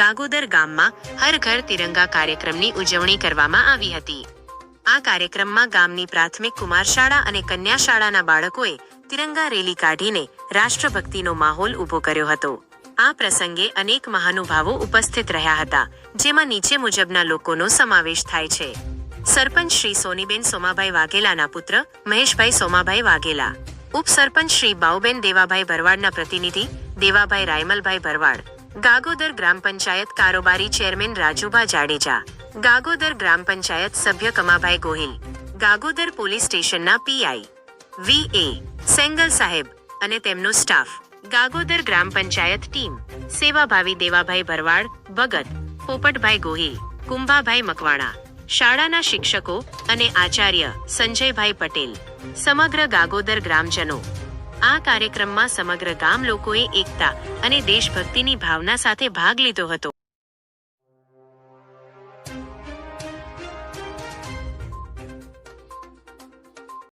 ગાગોદર ગામમાં હર ઘર તિરંગા કાર્યક્રમની ઉજવણી કરવામાં આવી હતી. આ કાર્યક્રમમાં ગામની પ્રાથમિક કુમાર શાળા અને કન્યા શાળાના બાળકોએ તિરંગા રેલી કાઢીને રાષ્ટ્રભક્તિનો માહોલ ઊભો કર્યો હતો. આ પ્રસંગે અનેક મહાનુભાવો ઉપસ્થિત રહ્યા હતા, જેમાં નીચે મુજબના લોકોનો સમાવેશ થાય છે. સરપંચ શ્રી સોનીબેન સોમાભાઈ વાઘેલાના પુત્ર મહેશભાઈ સોમાભાઈ વાઘેલા, ઉપસરપંચ શ્રી બાઉબેન દેવાભાઈ ભરવાડના પ્રતિનિધિ દેવાભાઈ રાયમલભાઈ ભરવાડ ગાગોદર ગ્રામ પંચાયત કારોબારી ચેરમેન રાજુભા જાડેજા, ગાગોદર ગ્રામ પંચાયત સભ્ય કમાભાઈ ગોહિલ, ગાગોદર પોલીસ સ્ટેશનના પીઆઈ વી એ, સેંગલ સાહેબ અને તેમનો સ્ટાફ, ગાગોદર ગ્રામ પંચાયત ટીમ, સેવાભાવી દેવાભાઈ ભરવાડ, ભગત, પોપટભાઈ ગોહિલ, કુંભાભાઈ મકવાણા, શાળાના શિક્ષકો અને આચાર્ય સંજયભાઈ પટેલ, સમગ્ર ગાગોદર ગ્રામજનો આ કાર્યક્રમમાં સમગ્ર ગામ લોકોએ એકતા અને દેશભક્તિની ભાવના સાથે ભાગ લીધો હતો.